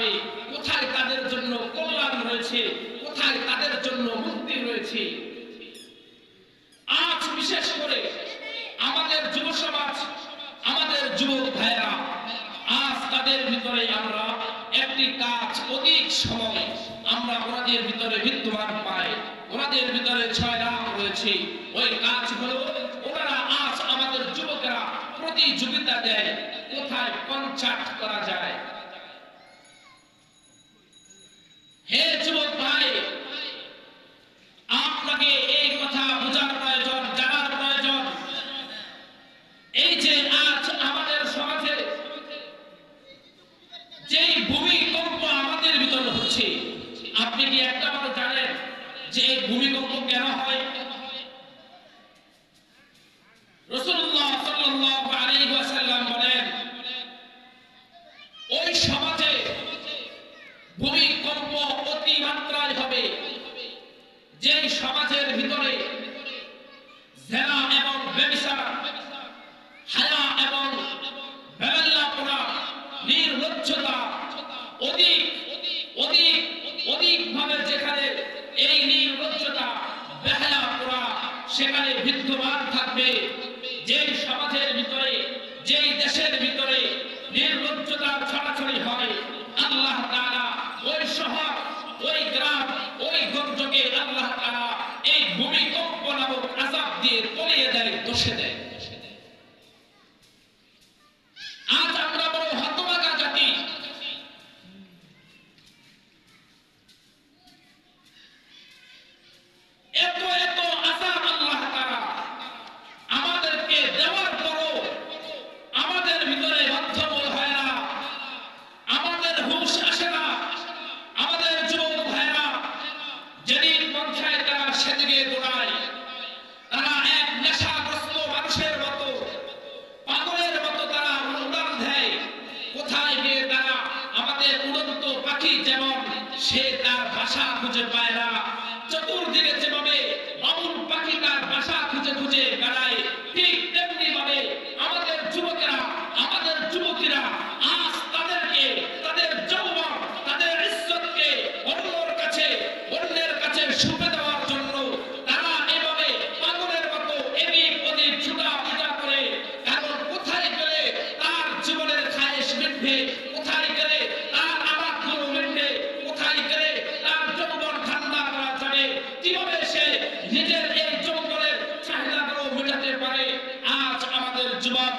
দাঁড়াবে কোথায় তাদের জন্য কল্যাণ রয়েছে? কোথায় তাদের জন্য মুক্তি রয়েছে? আজ বিশেষ করে আমাদের যুব সমাজ, আমাদের যুবক ভাইরা আজ তাদের ভিতরে আমরা একটি কাজ অধিক সময় আমরা ওনাদের ভিতরে বিদ্যমান পাই। ওনাদের ভিতরে ছয় রাগ রয়েছে। ওই কাজ হলো ওনারা আজ আমাদের যুবকেরা প্রতিযোগিতা দেয় কোথায় কনসার্ট করা যায় হে যুবক ভাই আপনাকে এই কথা বোঝার প্রয়োজন জানার প্রয়োজন এই যে আজ আমাদের সমাজে যেই ভূমিকম্প আমাদের ভিতরে হচ্ছে আপনি কি একটা জানেন যে এই ভূমিকম্প কেন হয়? সেখানে বিদ্যমান থাকবে যেই সমাজের ভিতরে যেই দেশের ভিতরে নির্লজ্জতা ছড়াছড়ি হয় আল্লাহ তাআলা ওই শহর ওই গ্রাম ওই গঞ্জকে আল্লাহ তাআলা এই ভূমিকম্প নামক আযাব দিয়ে তলিয়ে দেয় দোষে দেয় আজ আমরা বড় হতভাগা জাতি এত এত আযাব আল্লাহ তাআলা আমাদেরকে দেওয়ার পরও আমাদের ভিতরে বাধ্যবল হয় না আমাদের হুঁশ আসে না আমাদের যুবক ভাইরা যেদিন পঞ্চায়েত তারা সেদিকে দৌড়ায় তারা এক নেশাগ্রস্ত মানুষের মতো পাগলের মতো তারা উড়ান দেয় কোথায় গিয়ে তারা আমাদের উড়ন্ত পাখি যেমন সে তার বাসা খুঁজে পায় না। চতুর্দিকে যেভাবে বাবুল পাখি তার বাসা খুঁজে খুঁজে বেড়ায়, ঠিক তেমনি ভাবে আমাদের যুবকেরা, আমাদের যুবতীরা আজ তাদেরকে, তাদের যৌবন, তাদের ইজ্জতকে অন্যর কাছে, অন্যের কাছে সুপে দেওয়ার জন্য তারা এভাবে পাগলের মতো এদিক ওদিক ছুটা পিটা করে, কারণ কোথায় গেলে তার জীবনের খায়েশ মিটবে কোথায় গেলে তার আবাদগুলো মিটবে কোথায় গেলে তার যৌবন ঠান্ডা করা যাবে কীভাবে সে নিজের এই যৌবনের চাহিদাগুলো মেটাতে পারে আজ আমাদের যুবক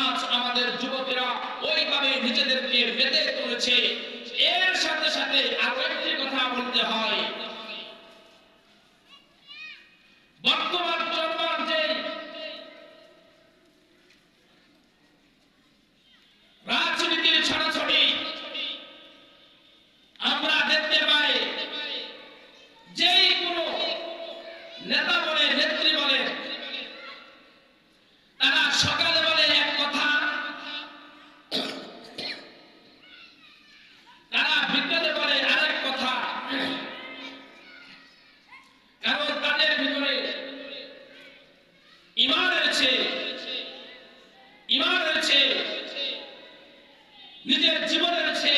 আজ আমাদের যুবকেরা ওইভাবে নিজেদেরকে বেঁধে তুলেছে এর সাথে সাথে আরও একটি কথা বলতে হয় বর্তমান চলমান যে রাজনীতির ছড়াছড়ি আমরা দেখতে পাই যেই কোনো নেতা বলে নেত্রী বলে তারা সকালে বলে এক কথা তারা বিকেলে বলে আরেক কথা কারণ তাদের ভিতরে ইমান রয়েছে, ইমান রয়েছে, নিজের জীবন রয়েছে,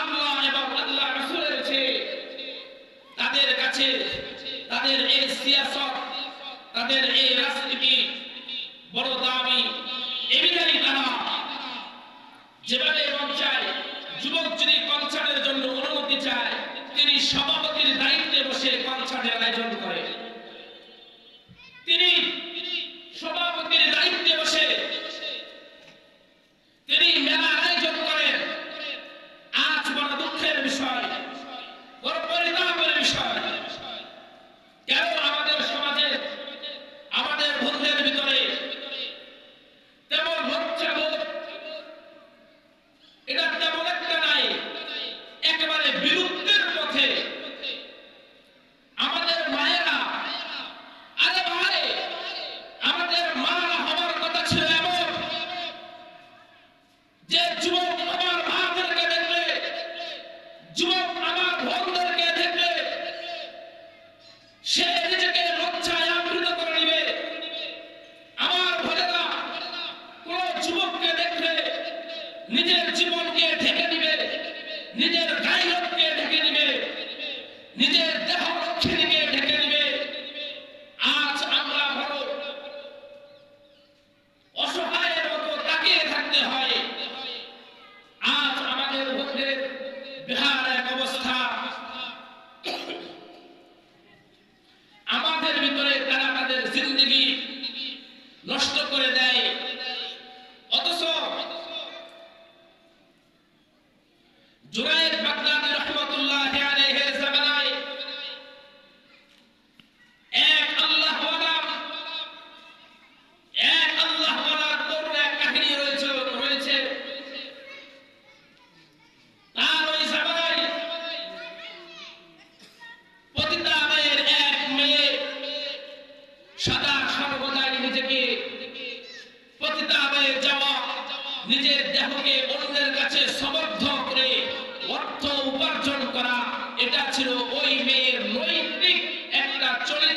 আল্লাহ এবং আল্লাহ রসুল রয়েছে। তাদের কাছে, তাদের এই সিয়াসত, তাদের এই রাজনীতি বড় দামি এবিধাই তারা যেভাবে চায় যুবক যদি কনসার্টের জন্য অনুমতি চায় তিনি সভাপতির দায়িত্বে বসে কনসার্টের আয়োজন করে তিনি সভাপতির দায়িত্বে বসে তিনি মেলা আয়োজন করেন আজ বড় দুঃখের বিষয় বড় পরিতাপের বিষয় কেন আমাদের সমাজে আমাদের বন্ধুদের মধ্যে বিহার এক অবস্থা আমাদের ভিতরে তারা তাদের জিন্দগি নষ্ট করে দেয়। নিজের দেহকে অন্যের কাছে সমর্থ